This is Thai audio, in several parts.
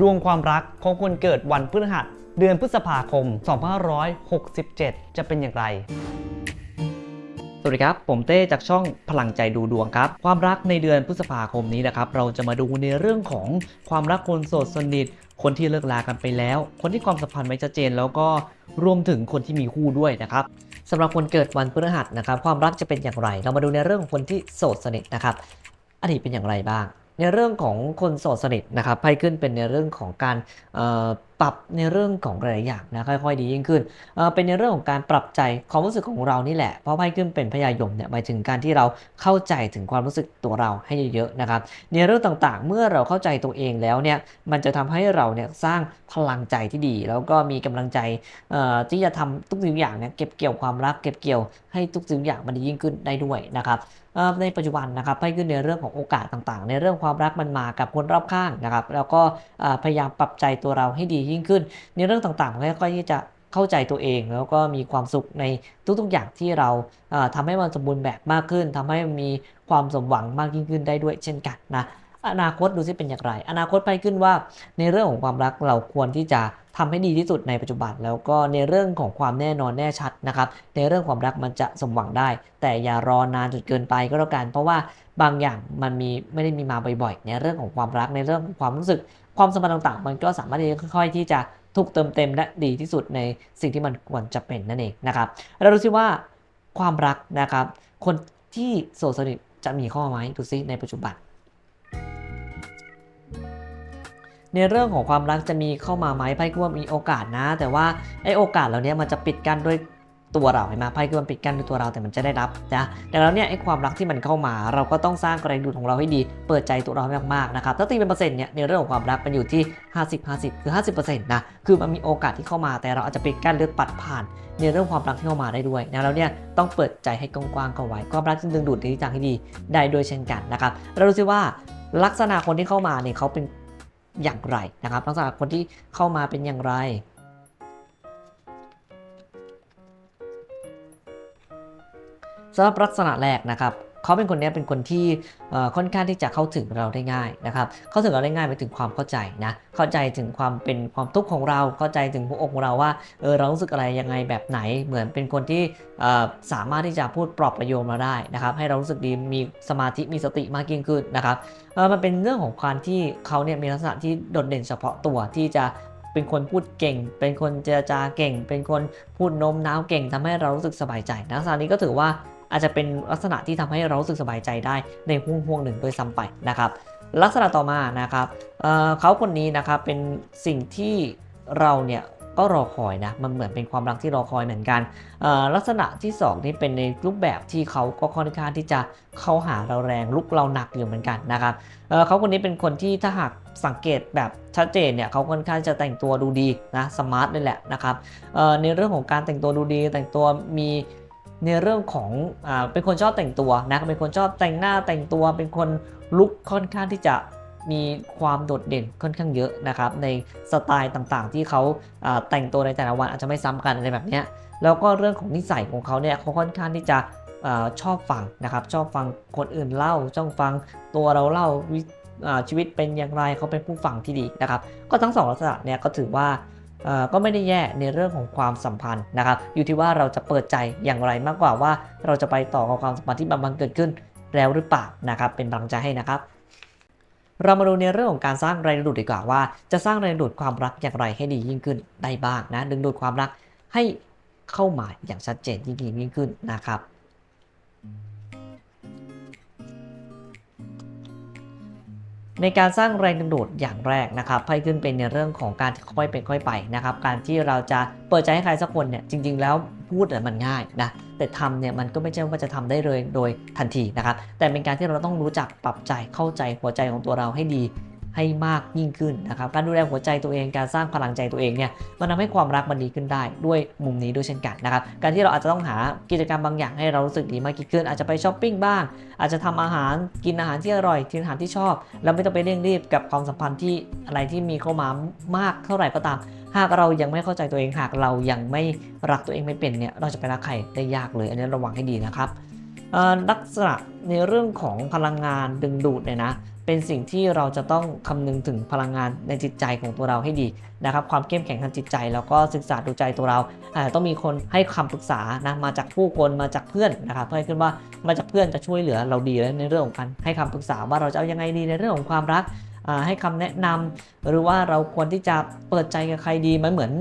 ดวงความรักของคนเกิดวันพฤหัส เดือนพฤษภาคม 2567 จะเป็นอย่างไร สวัสดีครับ ผมเต้จากช่องพลังใจดูดวงครับ ความรักในเดือนพฤษภาคมนี้นะครับ เราจะมาดูในเรื่องของความรักคนโสดสนิท คนที่เลิกลากันไปแล้ว คนที่ความสัมพันธ์ไม่ชัดเจน แล้วก็รวมถึงคนที่มีคู่ด้วยนะครับสำหรับคนเกิดวันพฤหัสนะครับ ความรักจะเป็นอย่างไร เรามาดูในเรื่องของคนที่โสดสนิทนะครับอดีตเป็นอย่างไรบ้าง ในเรื่องของคนโสดสนิทนะครับไพ่ขึ้นเป็นในเรื่องของการเอ่อ ปรับในเรื่องของหลายอย่างนะค่อยๆดียิ่งขึ้นเเป็นในเรื่องของการปรับใจความรู้สึกของเรานี่แหละเพราะไพ่ขึ้นเป็นพญายมเนี่ยหมายถึงการที่เราเข้าใจถึงความรู้สึกตัวเราให้เยอะๆนะครับในเรื่องต่างๆ เมื่อเราเข้าใจตัวเองแล้วเนี่ยมันจะทำให้เราเนี่ยสร้างพลังใจที่ดี แล้วก็มีกำลังใจที่จะทำทุกสิ่งทุกอย่างเนี่ยเก็บเกี่ยวความรักเก็บเกี่ยวให้ทุกสิ่งทุกอย่างมันดียิ่งขึ้นได้ด้วยนะครับในปัจจุบันนะครับให้ขึ้นในเรื่องของโอกาสต่างๆ ในเรื่องความรักมันมากับคนรอบข้างนะครับแล้วก็พยายามปรับใจตัวเราให้ดียิ่งขึ้น ในเรื่องต่างๆค่อยๆที่จะเข้าใจตัวเอง แล้วก็มีความสุขในทุกๆอย่างที่เราเอ่อทำให้มันสมบูรณ์แบบมากขึ้นทำให้มีความสมหวังมากยิ่งขึ้นได้ด้วยเช่นกันนะอนาคตดูซิเป็นอย่างไร อนาคตไปขึ้นว่า ในเรื่องของความรักเราควรที่จะทำให้ดีที่สุดในปัจจุบัน แล้วก็ในเรื่องของความแน่นอนแน่ชัดนะครับในเรื่องความรักมันจะสมหวังได้ แต่อย่ารอนานจนเกินไปก็แล้วกัน เพราะว่าบางอย่างมันมีไม่ได้มีมาบ่อยๆในเรื่องของความรักในเรื่องของความรู้สึก ความสมพันธ์ต่างๆ มันก็สามารถที่จะค่อยๆ ที่จะถูกเติมเต็มและดีที่สุดในสิ่งที่มันควรจะเป็นนั่นเองนะครับ เราดูซิว่าความรักนะครับ คนที่โสดสนิทจะมีข้อไหมดูซิในปัจจุบัน ในเรื่องของความรักจะมีเข้ามาไหมไพ่ก็ว่ามีโอกาสนะ แต่ว่าไอ้โอกาสเหล่านี้มันจะปิดกั้นด้วย ตัวเราเห็นไหมไพ่ก็มันปิดกั้นด้วยตัวเราแต่มันจะได้รับนะแต่แล้วเนี่ยไอ้ความรักที่มันเข้ามา เราก็ต้องสร้างแรงดูดของเราให้ดี เปิดใจตัวเราให้มากๆนะครับถ้าตีเป็นเปอร์เซ็นต์เนี่ยในเรื่องของความรักมันอยู่ที่ 50 50 คือ 50%นะคือมันมีโอกาสที่เข้ามาแต่เราอาจจะปิดกั้นหรือปัดผ่านในเรื่องความรักที่เข้ามาได้ด้วยนะแล้วเนี่ยต้องเปิดใจให้กว้างๆเข้าไว้ความรักจึงดึงดูดในทิศทางที่ดีได้ด้วยเช่นกันนะครับเราดูซิว่าลักษณะคนที่เข้ามาเนี่ยเขาเป็นอย่างไรนะครับลักษณะคนที่เข้ามาเป็นอย่างไร สำหรับลักษณะแรกนะครับเขาเป็นคนเนี้ยเป็นคนที่ค่อนข้างที่จะเข้าถึงเราได้ง่ายนะครับ เข้าถึงเราได้ง่ายไปถึงความเข้าใจนะ เข้าใจถึงความเป็นความทุกข์ของเรา เข้าใจถึงหัวอกของเราว่า เออเรารู้สึกอะไรยังไงแบบไหน เหมือนเป็นคนที่สามารถที่จะพูดปลอบประโยชน์เราได้นะครับ ให้เรารู้สึกดี มีสมาธิ มีสติมากยิ่งขึ้นนะครับ มันเป็นเรื่องของการที่เขาเนี่ยมีลักษณะที่โดดเด่นเฉพาะตัวที่จะเป็นคนพูดเก่ง เป็นคนเจรจาเก่ง เป็นคนพูดโน้มน้าวเก่งทำให้เรารู้สึกสบายใจลักษณะนี้ก็ถือว่า อาจจะเป็นลักษณะที่ทำให้เรารู้สึกสบายใจได้ในห่วงห่วงหนึ่งโดยซ้ำไปนะครับลักษณะต่อมานะครับเเขาคนนี้นะครับเป็นสิ่งที่เราเนี่ยก็รอคอยนะ มันเหมือนเป็นความรักที่รอคอยเหมือนกัน ลักษณะที่สองนี่เป็นในรูปแบบที่เขาก็ค่อนข้างที่จะเข้าหาเราแรงลุกเราหนักอยู่เหมือนกันนะครับเเขาคนนี้เป็นคนที่ถ้าหากสังเกตแบบชัดเจนเนี่ยเขาค่อนข้างจะแต่งตัวดูดีนะสมาร์ทเลยแหละนะครับในเรื่องของการแต่งตัวดูดีแต่งตัวมี ในเรื่องของอเป็นคนชอบแต่งตัวนะเป็นคนชอบแต่งหน้าแต่งตัว เป็นคนลุกค่อนข้างที่จะมีความโดดเด่นค่อนข้างเยอะนะครับในสไตล์ต่างๆ ที่เขาาแต่งตัวในแต่ละวันอาจจะไม่ซ้ำกันอะไรแบบนี้แล้วก็เรื่องของนิสัยของเขาเนี่ยเขาค่อนข้างที่จะอชอบฟังนะครับชอบฟังคนอื่นเล่าชอบฟังตัวเราเล่าชีวิตเป็นอย่างไรเขาเป็นผู้ฟังที่ดีนะครับ ก็ทั้งสองลักษณะเนี่ยก็ถือว่า ก็ไม่ได้แย่ในเรื่องของความสัมพันธ์นะครับ อยู่ที่ว่าเราจะเปิดใจอย่างไรมากกว่าว่า เราจะไปต่อกับความสัมพันธ์ที่มันเกิดขึ้นแล้วหรือเปล่านะครับ เป็นกำลังใจให้นะครับ เรามาดูในเรื่องของการสร้างแรงดึงดูดดีกว่าว่า จะสร้างแรงดึงดูดความรักอย่างไรให้ดียิ่งขึ้นได้บ้างนะดึงดูดความรักให้เข้ามาอย่างชัดเจนยิ่งยิ่งขึ้นนะครับ ในการสร้างแรงดึงดูดอย่างแรกนะครับไพ่ขึ้นเป็นในเรื่องของการค่อยเป็นค่อยไปนะครับการที่เราจะเปิดใจให้ใครสักคนเนี่ยจริง ๆ แล้วพูดเนี่ยมันง่ายนะแต่ทำเนี่ยมันก็ไม่ใช่ว่าจะทำได้เลยโดยทันทีนะครับแต่เป็นการที่เราต้องรู้จักปรับใจเข้าใจหัวใจของตัวเราให้ดี ให้มากยิ่งขึ้นนะครับการดูแลหัวใจตัวเองการสร้างพลังใจตัวเองเนี่ยมันทำให้ความรักมันดีขึ้นได้ด้วยมุมนี้ด้วยเช่นกันนะครับการที่เราอาจจะต้องหากิจกรรมบางอย่างให้เรารู้สึกดีมากยิ่งขึ้น อาจจะไปช้อปปิ้งบ้าง อาจจะทำอาหารกินอาหารที่อร่อยกินอาหารที่ชอบ แล้วไม่ต้องไปเร่งรีบกับความสัมพันธ์ที่อะไรที่มีเข้ามามากเท่าไหร่ก็ตามหากเรายังไม่เข้าใจตัวเองหากเรายังไม่รักตัวเองไม่เป็นเนี่ยเราจะไปรักใครได้ยากเลย อันนี้ระวังให้ดีนะครับลักษณะในเรื่องของพลังงานดึงดูดเนี่ยนะ เป็นสิ่งที่เราจะต้องคำนึงถึงพลังงานในจิตใจของตัวเราให้ดีนะครับความเข้มแข็งทางจิตใจ แล้วก็ศึกษาดูใจตัวเราอาจจะต้องมีคนให้คำปรึกษานะมาจากผู้คนมาจากเพื่อนนะครับเพื่อให้ขึ้นว่ามาจากเพื่อนจะช่วยเหลือเราดีในเรื่องของการให้คำปรึกษาว่าเราจะเอายังไงดีในเรื่องของความรักให้คำแนะนำหรือว่าเราควรที่จะเปิดใจกับใครดีมันเหมือน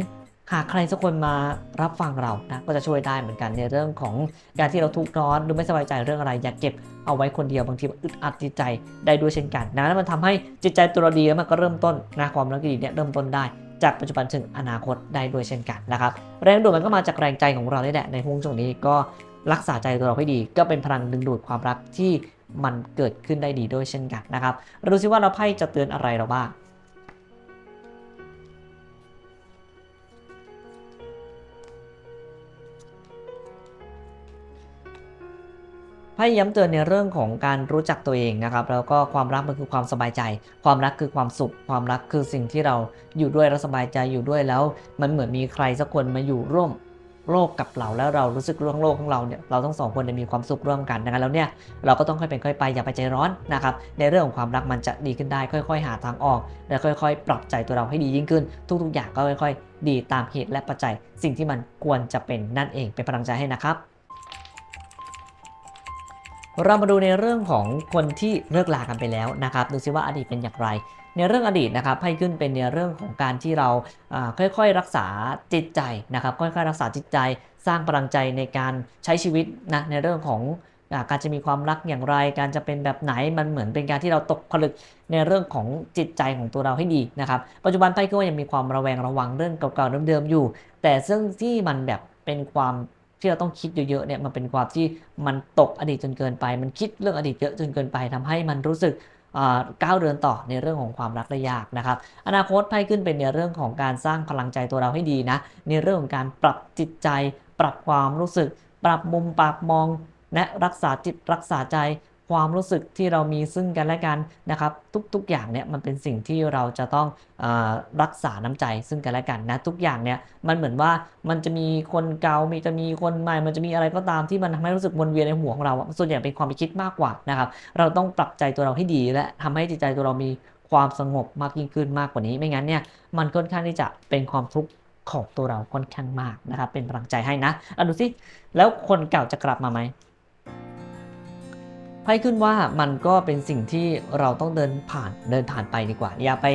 หากใครสักคนมารับฟังเรานะก็จะช่วยได้เหมือนกันในเรื่องของการที่เราทุกข์ร้อนหรือไม่สบายใจเรื่องอะไรอย่าเก็บเอาไว้คนเดียวบางทีมันอึดอัดจิตใจได้ด้วยเช่นกันนะแล้วมันทำให้จิตใจตัวเราดีแล้วมันก็เริ่มต้นนะความรักดีเนี่ยเริ่มต้นได้จากปัจจุบันถึงอนาคตได้ด้วยเช่นกันนะครับแรงดูดมันก็มาจากแรงใจของเรานี่แหละในห่วงช่วงนี้ก็รักษาใจตัวเราให้ดี ก็เป็นพลังดึงดูดความรักที่มันเกิดขึ้นได้ดีด้วยเช่นกันนะครับเราดูซิว่าเราไพ่จะเตือนอะไรเราบ้าง ไพ่ย้ำเตือนในเรื่องของการรู้จักตัวเองนะครับ แล้วก็ความรักมันคือความสบายใจ ความรักคือความสุข ความรักคือสิ่งที่เราอยู่ด้วยแล้วสบายใจอยู่ด้วยแล้ว มันเหมือนมีใครสักคนมาอยู่ร่วมโลกกับเราแล้วเรารู้สึกเรื่องโลกของเราเนี่ยเราต้องสองคนมีความสุขร่วมกันนะครับแล้วเนี่ยเราก็ต้องค่อยเป็นค่อยไปอย่าไปใจร้อนนะครับในเรื่องของความรักมันจะดีขึ้นได้ ค่อย ๆ หาทางออก และค่อย ๆ ปรับใจตัวเราให้ดียิ่งขึ้น ทุก ๆ อย่างก็ค่อย ๆ ดีตามเหตุและปัจจัย สิ่งที่มันควรจะเป็นนั่นเองเป็นพลังใจให้นะครับ เรามาดูในเรื่องของคนที่เลิกลากันไปแล้วนะครับ ดูซิว่าอดีตเป็นอย่างไร ในเรื่องอดีตนะครับให้ขึ้นเป็นในเรื่องของการที่เราค่อยๆรักษาจิตใจนะครับ ค่อยๆรักษาจิตใจ สร้างพลังใจในการใช้ชีวิตนะในเรื่องของอการจะมีความรักอย่างไร การจะเป็นแบบไหน มันเหมือนเป็นการที่เราตกผลึกในเรื่องของจิตใจของตัวเราให้ดีนะครับ ปัจจุบันไพ่ก็ยังมีความระแวงระวังเรื่องเก่าๆเดิมๆอยู่ แต่ซึ่งที่มันแบบเป็นความ ที่เราต้องคิดเยอะๆเนี่ยมันเป็นความที่มันตกอดีตจนเกินไป มันคิดเรื่องอดีตเยอะจนเกินไปทำให้มันรู้สึกก้าวเดินต่อในเรื่องของความรักได้ยากนะครับ อนาคตไพ่ขึ้นเป็นในเรื่องของการสร้างพลังใจตัวเราให้ดีนะ ในเรื่องของการปรับจิตใจ ปรับความรู้สึก ปรับมุมปรับมอง และรักษาจิตรักษาใจ ความรู้สึกที่เรามีซึ่งกันและกันนะครับ ทุกๆอย่างเนี่ยมันเป็นสิ่งที่เราจะต้องอรักษาน้ำใจซึ่งกันและกันนะทุกอย่างเนี่ยมันเหมือนว่ามันจะมีคนเก่ามีจะมีคนใหม่ มันจะมีอะไรก็ตามที่มันทำให้รู้สึกวนเวียนในหัวของเรา ส่วนใหญ่เป็นความคิดมากกว่านะครับเราต้องปรับใจตัวเราให้ดี และทำให้จิตใจตัวเรามีความสงบมากยิ่งขึ้นมากกว่านี้ ไม่งั้นเนี่ยมันค่อนข้างที่จะเป็นความทุกข์ของตัวเราค่อนข้างมากนะครับเป็นกำลังใจให้นะอะดูสิแล้วคนเก่าจะกลับมาไหม ไพ่ขึ้นว่ามันก็เป็นสิ่งที่เราต้องเดินผ่านเดินผ่านไปดีกว่า อย่าไป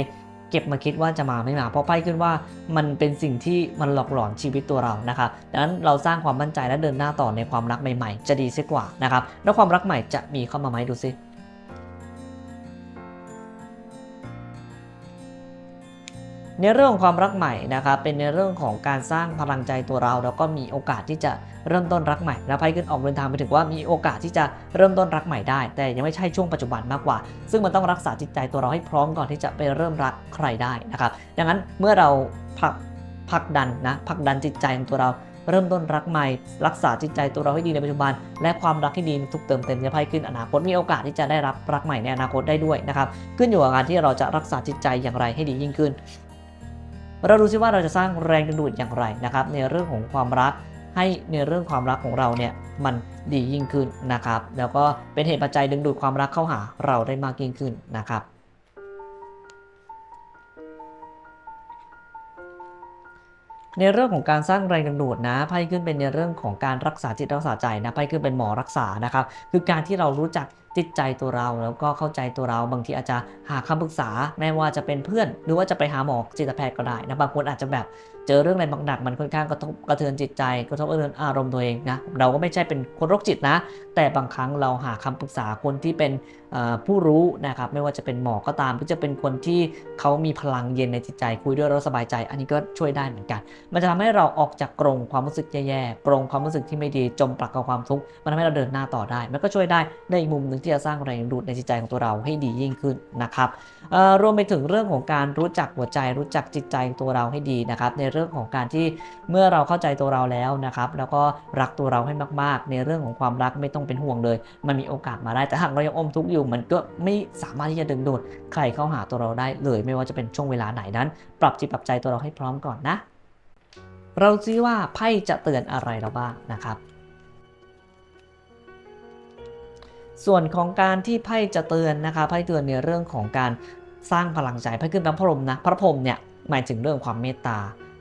เก็บมาคิดว่าจะมาไม่มา เพราะไพ่ขึ้นว่ามันเป็นสิ่งที่มันหลอกหลอนชีวิตตัวเรานะครับดังนั้นเราสร้างความมั่นใจและเดินหน้าต่อในความรักใหม่ๆ จะดีเสียกว่านะครับแล้วความรักใหม่จะมีเข้ามาไหมดูซิ ในเรื่องของความรักใหม่นะครับเป็นในเรื่องของการสร้างพลังใจตัวเรา แล้วก็มีโอกาสที่จะเริ่มต้นรักใหม่แล้วไพ่ขึ้นออกเดินทางไปถึงว่ามีโอกาสที่จะเริ่มต้นรักใหม่ได้ แต่ยังไม่ใช่ช่วงปัจจุบันมากกว่า ซึ่งมันต้องรักษาจิตใจตัวเราให้พร้อมก่อนที่จะไปเริ่มรักใครได้นะครับดังนั้นเมื่อเราผลักผลักดันนะผลักดันจิตใจของตัวเราเริ่มต้นรักใหม่ รักษาจิตใจตัวเราให้ดีในปัจจุบัน และความรักที่ดีทุกเติมเต็มจะไพ่ขึ้นอนาคตมีโอกาสที่จะได้รับรักใหม่ในอนาคตได้ด้วยนะครับขึ้นอยู่กับการที่เราจะรักษาจิตใจอย่างไรให้ดียิ่งขึ้น เราดูซิว่าเราจะสร้างแรงดึงดูดอย่างไรนะครับ ในเรื่องของความรักให้ในเรื่องความรักของเราเนี่ยมันดียิ่งขึ้นนะครับ แล้วก็เป็นเหตุปัจจัยดึงดูดความรักเข้าหาเราได้มากยิ่งขึ้นนะครับในเรื่องของการสร้างแรงดึงดูดนะไพ่ขึ้นเป็นในเรื่องของการรักษาจิตรักษาใจนะไพ่ขึ้นเป็นหมอรักษานะครับ คือการที่เรารู้จัก จิตใจตัวเราแล้วก็เข้าใจตัวเรา บางทีอาจจะหาคำปรึกษาแม้ว่าจะเป็นเพื่อน หรือว่าจะไปหาหมอจิตแพทย์ก็ได้นะบางคนอาจจะแบบเจอเรื่องอะไรบางหนักมันค่อนข้างกระทบกระเทือนจิตใจกระทบกระเทือนอารมณ์ตัวเองนะเราก็ไม่ใช่เป็นคนโรคจิตนะ แต่บางครั้งเราหาคำปรึกษาคนที่เป็นผู้รู้นะครับไม่ว่าจะเป็นหมอก็ตามหรือจะเป็นคนที่เขามีพลังเย็นในจิตใจ คุยด้วยแล้วสบายใจ อันนี้ก็ช่วยได้เหมือนกัน มันจะทำให้เราออกจากกรงความรู้สึกแย่ๆกรงความรู้สึกที่ไม่ดีจมปลักกับความทุกข์มันทำให้เราเดินหน้าต่อได้ มันก็ช่วยได้ในอีกมุมหนึ่งที่จะสร้างแรงดึงดูดในจิตใจของตัวเราให้ดียิ่งขึ้นนะครับรวมไปถึงเรื่องของการรู้จักหัวใจ รู้จักจิตใจตัวเราให้ดีนะครับ ในเรื่องของการที่เมื่อเราเข้าใจตัวเราแล้วนะครับ แล้วก็รักตัวเราให้มาก ๆ ในเรื่องของความรักไม่ต้องเป็นห่วงเลย มันมีโอกาสมาได้แต่หากเรายังอมทุกข์อยู่มันก็ไม่สามารถที่จะดึงดูดใครเข้าหาตัวเราได้เลย ไม่ว่าจะเป็นช่วงเวลาไหนนั้น ปรับจิตปรับใจตัวเราให้พร้อมก่อนนะ เราซิว่าไพ่จะเตือนอะไรเราบ้างนะครับ ส่วนของการที่ไพ่จะเตือนนะคะไพ่เตือนในเรื่องของการสร้างพลังใจไพ่ขึ้นพระพรหมนะพระพรหมเนี่ยหมายถึงเรื่องความเมตตา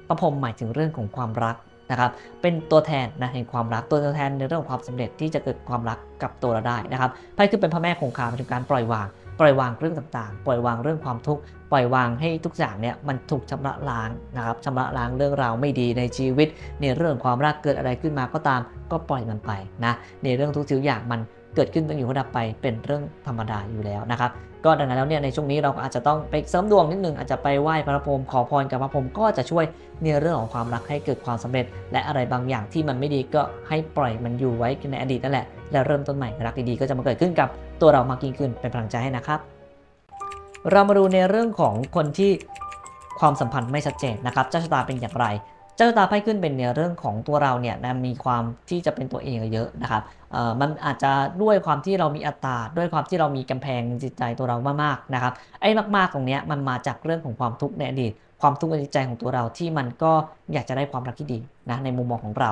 พระพรหมหมายถึงเรื่องของความรักนะครับเป็นตัวแทนนะแห่งความรักตัวแทนในเรื่องของความสำเร็จที่จะเกิดความรักกับตัวเราได้นะครับไพ่ขึ้นเป็นพระแม่คงคาหมายถึงการปล่อยวาง ปล่อยวางเรื่องต่างๆ ปล่อยวางเรื่องความทุกข์ปล่อยวางให้ทุกอย่างเนี่ยมันถูกชำระล้างนะครับชำระล้างเรื่องราวไม่ดีในชีวิตในเรื่องความรักเกิดอะไรขึ้นมาก็ตาม ก็ปล่อยมันไปนะในเรื่องทุกสิ่งอย่างมัน เกิดขึ้นต้องอยู่ก็ดับไปเป็นเรื่องธรรมดาอยู่แล้วนะครับก็ดังนั้นแล้วเนี่ยในช่วงนี้เราก็อาจจะต้องไปเสริมดวงนิดนึงอาจจะไปไหว้พระพรหมขอพรกับพระพรหมก็จะช่วยในเรื่องของความรักให้เกิดความสำเร็จ และอะไรบางอย่างที่มันไม่ดีก็ให้ปล่อยมันอยู่ไว้ในอดีตนั่นแหละแล้วเริ่มต้นใหม่รักดีๆก็จะมาเกิดขึ้นกับตัวเรามากยิ่งขึ้นเป็นพลังใจให้นะครับ เรามาดูในเรื่องของคนที่ความสัมพันธ์ไม่ชัดเจนนะครับเจ้าชะตาเป็นอย่างไร จ้าตาไพ่ขึ้นเป็นเนี่ยเรื่องของตัวเราเนี่ยนะมีความที่จะเป็นตัวเองเยอะนะครับเอ่อมันอาจจะด้วยความที่เรามีอัตราด้วยความที่เรามีกำแพงจิตใจตัวเรามากๆนะครับไอ้มากๆตรงเนี้ยมันมาจากเรื่องของความทุกข์ในอดีตความทุกข์ในจิตใจของตัวเราที่มันก็อยากจะได้ความรักที่ดีนะในมุมมองของเรา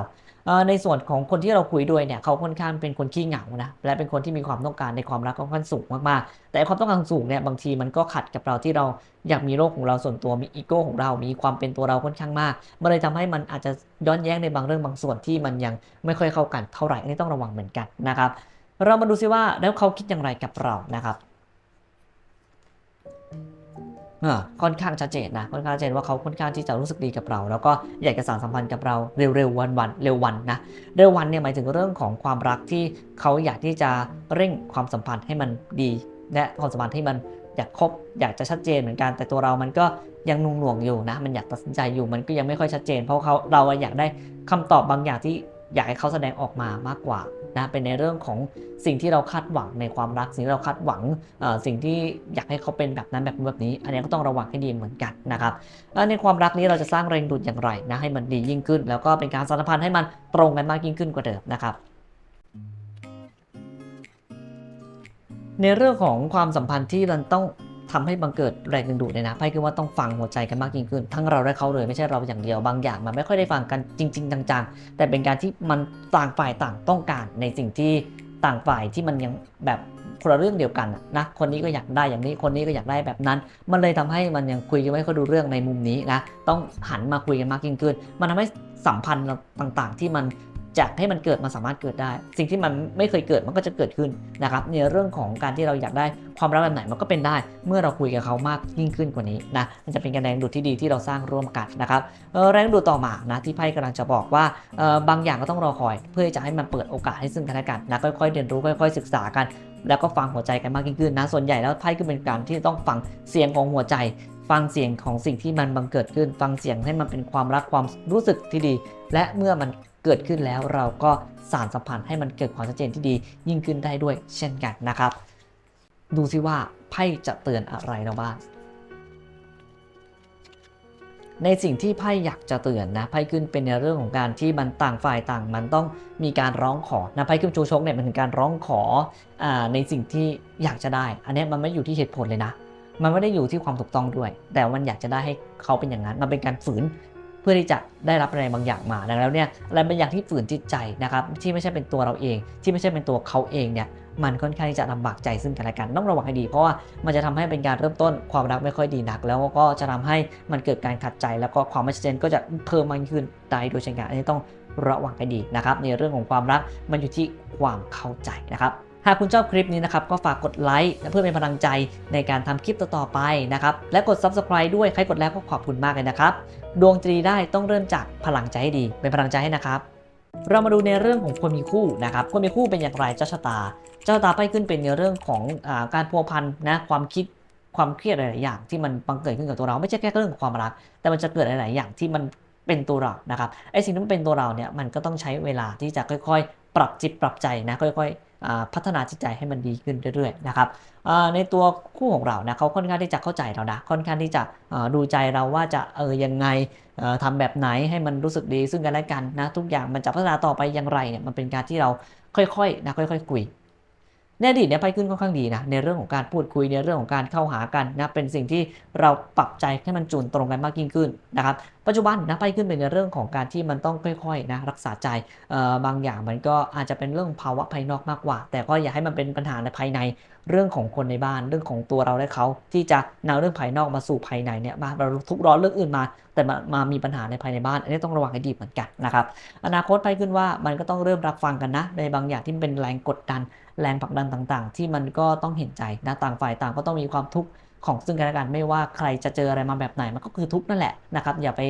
ในส่วนของคนที่เราคุยด้วยเนี่ยเขาค่อนข้างเป็นคนขี้เหงานะและเป็นคนที่มีความต้องการในความรักค่อนข้างสูงมากๆ แต่ความต้องการสูงเนี่ยบางทีมันก็ขัดกับเราที่เราอยากมีโลกของเราส่วนตัวมีอีโก้ของเรา มีความเป็นตัวเราค่อนข้างมากมันเลยทำให้มันอาจจะย้อนแย้งในบางเรื่องบางส่วนที่มันยังไม่ค่อยเข้ากันเท่าไหร่อันนี้ต้องระวังเหมือนกันนะครับ เรามาดูซิว่าแล้วเขาคิดอย่างไรกับเรานะครับ ค่อนข้างชัดเจนนะค่อนข้างชัดเจนว่าเขาค่อนข้างที่จะรู้สึกดีกับเรา แล้วก็อยากจะสานสัมพันธ์กับเราเร็วๆวันๆเร็ววันนะเร็ววันเนี่ยหมายถึงเรื่องของความรักที่เขาอยากที่จะเร่งความสัมพันธ์ให้มันดีและความสัมพันธ์ให้มันอยากคบอยากจะชัดเจนเหมือนกันแต่ตัวเรามันก็ยังนุ่งหน่วงอยู่นะ มันอยากตัดสินใจอยู่มันก็ยังไม่ค่อยชัดเจน เพราะเขาเราอยากได้คำตอบบางอย่างที่ อยากให้เขาแสดงออกมามากกว่านะเป็นในเรื่องของสิ่งที่เราคาดหวังในความรักสิ่งที่เราคาดหวังสิ่งที่อยากให้เขาเป็นแบบนั้นแบบนี้แบบนี้ อันนี้ก็ต้องระวังให้ดีเหมือนกันนะครับในความรักนี้เราจะสร้างแรงดูดอย่างไรนะให้มันดียิ่งขึ้น แล้วก็เป็นการสารพันธ์ให้มันตรงกันมากยิ่งขึ้นกว่าเดิมนะครับในเรื่องของความสัมพันธ์ที่มันต้อง ทำให้บังเกิดแรงดึงดูดเนี่ยนะไพ่คือว่าต้องฟังหัวใจกันมากยิ่งขึ้น ทั้งเราและเขาเลยไม่ใช่เราอย่างเดียวบางอย่างมันไม่ค่อยได้ฟังกันจริง ๆ จังๆ แต่เป็นการที่มันต่างฝ่ายต่างต้องการในสิ่งที่ต่างฝ่ายที่มันยังแบบคนละเรื่องเดียวกันนะ คนนี้ก็อยากได้อย่างนี้ คนนี้ก็อยากได้แบบนั้น มันเลยทำให้มันยังคุยกันไม่ค่อยดูเรื่องในมุมนี้นะ ต้องหันมาคุยกันมากยิ่งขึ้น มันทำให้สัมพันธ์ต่างๆ ที่มัน จะให้มันเกิดมันสามารถเกิดได้ สิ่งที่มันไม่เคยเกิดมันก็จะเกิดขึ้นนะครับในเรื่องของการที่เราอยากได้ความรักแบบไหนมันก็เป็นได้ เมื่อเราคุยกับเขามากยิ่งขึ้นกว่านี้นะมันจะเป็นการแรงดูดที่ดีที่เราสร้างร่วมกันนะครับแรงดูดต่อมานะที่ไพ่กำลังจะบอกว่าบางอย่างก็ต้องรอคอย เพื่อจะให้มันเปิดโอกาสให้ซึ่งกันและกันนะค่อยๆเรียนรู้ค่อย ๆ ศึกษากัน แล้วก็ฟังหัวใจกันมากยิ่งขึ้นนะส่วนใหญ่แล้วไพ่ก็เป็นการที่ต้องฟังเสียงของหัวใจฟังเสียงของสิ่งที่มันบังเกิดขึ้น ฟังเสียงให้มันเป็นความรักความรู้สึกที่ดี และเมื่อมัน เกิดขึ้นแล้วเราก็สารสัมพันธ์ให้มันเกิดความชัดเจนที่ดียิ่งขึ้นได้ด้วยเช่นกันนะครับ ดูซิว่าไพ่จะเตือนอะไรเราบ้างในสิ่งที่ไพ่อยากจะเตือนนะไพ่ขึ้นเป็นในเรื่องของการที่มันต่างฝ่ายต่าง มันต้องมีการร้องขอนะไพ่ขึ้นชูชกเนี่ยมันถึงการร้องขออในสิ่งที่อยากจะได้ อันนี้มันไม่อยู่ที่เหตุผลเลยนะ มันไม่ได้อยู่ที่ความถูกต้องด้วย แต่มันอยากจะได้ให้เขาเป็นอย่างนั้น มันเป็นการฝืน เพื่อที่จะได้รับอะไรบางอย่างมาดังนั้นแล้วเนี่ยอะไรบางอย่างที่ฝืนจิตใจนะครับที่ไม่ใช่เป็นตัวเราเอง ที่ไม่ใช่เป็นตัวเขาเองเนี่ยมันค่อนข้างที่จะลำบากใจซึ่งกันและกันต้องระวังให้ดี เพราะว่ามันจะทำให้เป็นการเริ่มต้นความรักไม่ค่อยดีนัก แล้วก็จะทำให้มันเกิดการขัดใจ แล้วก็ความไม่ชัดเจนก็จะเพิ่มมากขึ้นได้โดยเช่นกันอันนี้ต้องระวังให้ดีนะครับในเรื่องของความรักมันอยู่ที่ความเข้าใจนะครับ หากคุณชอบคลิปนี้นะครับก็ฝากกดไลค์เพื่อเป็นพลังใจในการทำคลิปต่อๆไปนะครับและกด Subscribe ด้วยใครกดแล้วก็ขอบคุณมากเลยนะครับดวงจะดีได้ต้องเริ่มจากพลังใจให้ดี เป็นพลังใจให้นะครับเรามาดูในเรื่องของคนมีคู่นะครับคนมีคู่เป็นอย่างไรเจ้าชะตา เจ้าชะตาไปขึ้นเป็นในเรื่องของอการพัวพันนะความคิดความเครียดหลาย ๆ อย่างที่มันบังเกิดขึ้นกับตัวเราไม่ใช่แค่เรื่องของความรัก แต่มันจะเกิดหลาย ๆ อย่างที่มันเป็นตัวเรานะครับไอ้สิ่งที่มันเป็นตัวเราเนี่ยมันก็ต้องใช้เวลาที่จะค่อย ๆ ปรับจิตปรับใจนะค่อย ๆ พัฒนาจิตใจให้มันดีขึ้นเรื่อยๆนะครับในตัวคู่ของเรานะเขาค่อนข้างที่จะเข้าใจเรานะค่อนข้างที่จะดูใจเราว่าจะเออยังไงเอ่อทำแบบไหนให้มันรู้สึกดีซึ่งกันและกันนะทุกอย่างมันจะพัฒนาต่อไปอย่างไรเนี่ยมันเป็นการที่เราค่อยๆนะค่อยๆคุย ในอดีตเนี่ยไพ่ขึ้นค่อนข้างดีนะในเรื่องของการพูดคุยในเรื่องของการเข้าหากันนะเป็นสิ่งที่เราปรับใจให้มันจูนตรงกันมากยิ่งขึ้นนะครับปัจจุบันนะไพ่ขึ้นเป็นในเรื่องของการที่มันต้องค่อยๆนะรักษาใจบางอย่างมันก็อาจจะเป็นเรื่องภาวะภายนอกมากกว่า แต่ก็อย่าให้มันเป็นปัญหาในภายในเรื่องของคนในบ้านเรื่องของตัวเราและเขาที่จะนำเรื่องภายนอกมาสู่ภายในเนี่ยมาเราทุกร้อนเรื่องอื่นมา แต่มามามีปัญหาในภายในบ้าน อันนี้ต้องระวังให้ดีเหมือนกันนะครับอนาคตไปขึ้นว่ามันก็ต้องเริ่มรับฟังกันนะในบางอย่างที่เป็นแรงกดดัน แรงผลักดันต่างๆ ที่มันก็ต้องเห็นใจนะต่างฝ่ายต่างก็ต้องมีความทุกข์ของซึ่งกันและกันไม่ว่าใครจะเจออะไรมาแบบไหนมันก็คือทุกข์นั่นแหละนะครับ อย่าไป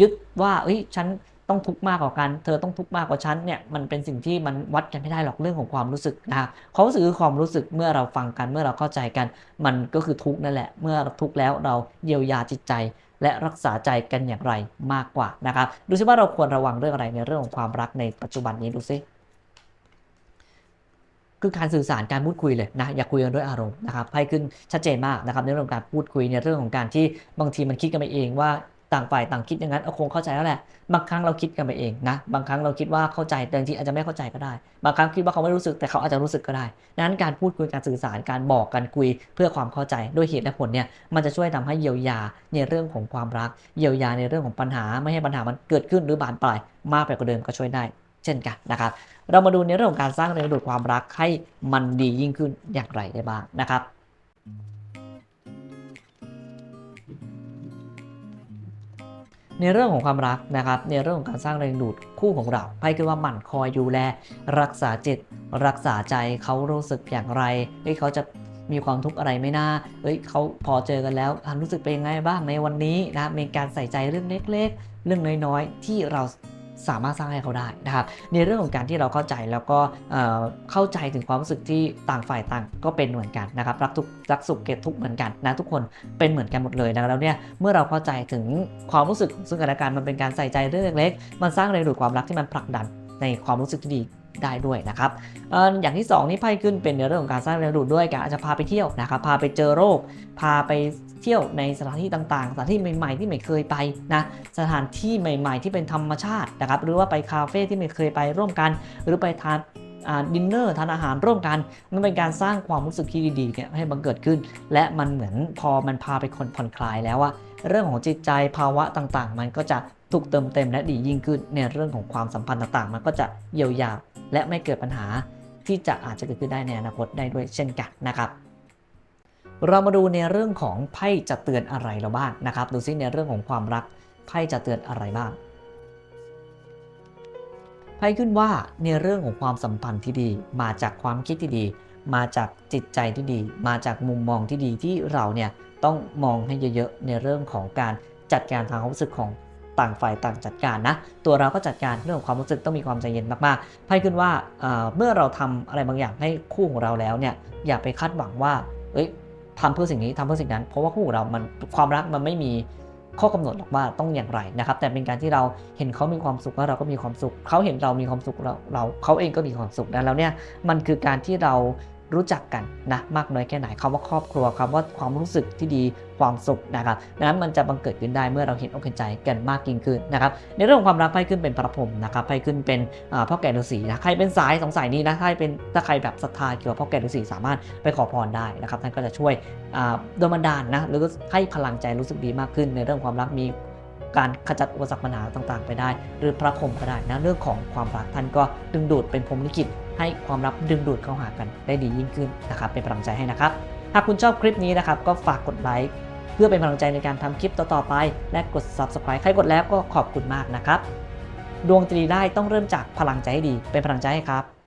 ยึดว่าเอ้ยฉันต้องทุกข์มากกว่ากัน เธอต้องทุกข์มากกว่าฉันเนี่ยมันเป็นสิ่งที่มันวัดกันไม่ได้หรอกเรื่องของความรู้สึกนะครับความรู้สึกคือความรู้สึกเมื่อเราฟังกันเมื่อเราเข้าใจกัน มันก็คือทุกข์นั่นแหละ เมื่อทุกข์แล้วเราเยียวยาจิตใจ และรักษาใจกันอย่างไรมากกว่านะครับดูซิว่าเราควรระวังเรื่องอะไรในเรื่องของความรักในปัจจุบันนี้ดูซิ คือการสื่อสารการพูดคุยเลยนะอย่าคุยกันด้วยอารมณ์นะครับไพ่ขึ้นชัดเจนมากนะครับในเรื่องของการพูดคุยในเรื่องของการที่บางทีมันคิดกันไปเองว่าต่างฝ่ายต่างคิดอย่างนั้นเอาคงเข้าใจแล้วแหละ บางครั้งเราคิดกันไปเองนะ บางครั้งเราคิดว่าเข้าใจแต่จริงอาจจะไม่เข้าใจก็ได้ บางครั้งคิดว่าเขาไม่รู้สึกแต่เขาอาจจะรู้สึกก็ได้ดังนั้นการพูดคุยการสื่อสารการบอกการคุยเพื่อความเข้าใจด้วยเหตุและผลเนี่ยมันจะช่วยทำให้เยียวยาในเรื่องของความรัก เยียวยาในเรื่องของปัญหาไม่ให้ปัญหามันเกิดขึ้นหรือบานปลายมากไปกว่าเดิมก็ช่วยได้ เช่นกันนะครับ เรามาดูในเรื่องของการสร้างแรงดูดความรักให้มันดียิ่งขึ้นอย่างไรได้บ้างนะครับในเรื่องของความรักนะครับ ในเรื่องของการสร้างแรงดูดคู่ของเราไพ่คือว่าหมั่นคอยดูแล รักษาจิต รักษาใจเขารู้สึกอย่างไรเฮ้ยเขาจะมีความทุกข์อะไรไม่น่าเฮ้ยเขาพอเจอกันแล้วรู้สึกเป็นยังไงบ้างในวันนี้นะมีการใส่ใจเรื่องเล็ก ๆ เรื่องน้อยๆ ที่เรา สามารถสร้างให้เขาได้นะครับในเรื่องของการที่เราเข้าใจแล้วก็เเข้าใจถึงความรู้สึกที่ต่างฝ่ายต่างก็เป็นเหมือนกันนะครับรักทุกข์รักสุขเกลียดทุกข์เหมือนกันนะทุกคนเป็นเหมือนกันหมดเลยนะแล้วเนี่ยเมื่อเราเข้าใจถึงความรู้สึกซึ่งกันและกันมันเป็นการใส่ใจเรื่องเล็กๆมันสร้างแรงดูดความรักที่มันผลักดันในความรู้สึกที่ดี ได้ด้วยนะครับออย่างที่สองนี่ไพ่ขึ้นเป็นในเรื่องของการสร้างแรงดูดด้วยการอาจจะพาไปเที่ยวนะครับพาไปเจอโรค พาไปเที่ยวในสถานที่ต่างๆ สถานที่ใหม่ๆ ที่ไม่เคยไปนะสถานที่ใหม่ ๆ ที่เป็นธรรมชาตินะครับหรือว่าไปคาเฟ่ที่ไม่เคยไปร่วมกัน หรือไปทานดินเนอร์ทานอาหารร่วมกัน มันเป็นการสร้างความรู้สึกที่ดีๆเนี่ยให้บังเกิดขึ้น และมันเหมือนพอมันพาไปคนผ่อนคลายแล้วอะเรื่องของจิตใจภาวะต่างๆ มันก็จะถูกเติมเต็มและดียิ่งขึ้นในเรื่องของความสัมพันธ์ต่างๆ มันก็จะเยียวยา และไม่เกิดปัญหาที่จะอาจจะเกิดขึ้นได้ในอนาคตได้ด้วยเช่นกันนะครับ เรามาดูในเรื่องของไพ่จะเตือนอะไรเราบ้างนะครับ ดูซิในเรื่องของความรักไพ่จะเตือนอะไรบ้างไพ่ขึ้นว่าในเรื่องของความสัมพันธ์ที่ดี มาจากความคิดที่ดี มาจากจิตใจที่ดี มาจากมุมมองที่ดีที่เราเนี่ยต้องมองให้เยอะๆในเรื่องของการจัดการทางความรู้สึกของ ต่างฝ่ายต่างจัดการนะ ตัวเราก็จัดการเรื่องของความรู้สึกต้องมีความใจเย็นมากๆไพ่ขึ้นว่าเมื่อเราทำอะไรบางอย่างให้คู่ของเราแล้วเนี่ยอย่าไปคาดหวังว่าเอ้ยทำเพื่อสิ่งนี้ทำเพื่อสิ่งนั้น เพราะว่าคู่ของเรามันความรักมันไม่มีข้อกำหนดหรอกว่าต้องอย่างไรนะครับ แต่เป็นการที่เราเห็นเขามีความสุขแล้วเราก็มีความสุข เขาเห็นเรามีความสุขเราเราเขาเองก็มีความสุขนะแล้วเนี่ยมันคือการที่เรา รู้จักกันนะมากน้อยแค่ไหนคำว่าครอบครัวคำว่าความรู้สึกที่ดีความสุขนะครับดังนั้นมันจะบังเกิดขึ้นได้เมื่อเราเห็นอกเห็นใจกันมากยิ่งขึ้นนะครับในเรื่องของความรักไพ่ขึ้นเป็นพระพรหมนะครับไพ่ขึ้นเป็นพ่อแก่ฤาษีนะใครเป็นสายสองสายนี้นะถ้าเป็นถ้าใครแบบศรัทธาเกี่ยวกับพ่อแก่ฤาษีสามารถไปขอพรได้นะครับท่านก็จะช่วยโดนบันดาลนะหรือให้พลังใจรู้สึกดีมากขึ้น ในเรื่องความรักมีการขจัดอุปสรรคปัญหาต่างๆ ไปได้ หรือพระพรหมก็ได้นะเรื่องของความรักท่านก็ดึงดูดเป็นพรมลิขิต ให้ความรับดึงดูดเข้าหากันได้ดียิ่งขึ้นนะครับเป็นกำลังใจให้นะครับหากคุณชอบคลิปนี้นะครับก็ฝากกดไลค์เพื่อเป็นกำลังใจในการทำคลิปต่อๆไป และกด subscribe ใครกดแล้วก็ขอบคุณมากนะครับ ดวงจะดีได้ต้องเริ่มจากพลังใจให้ดีเป็นพลังใจให้ครับ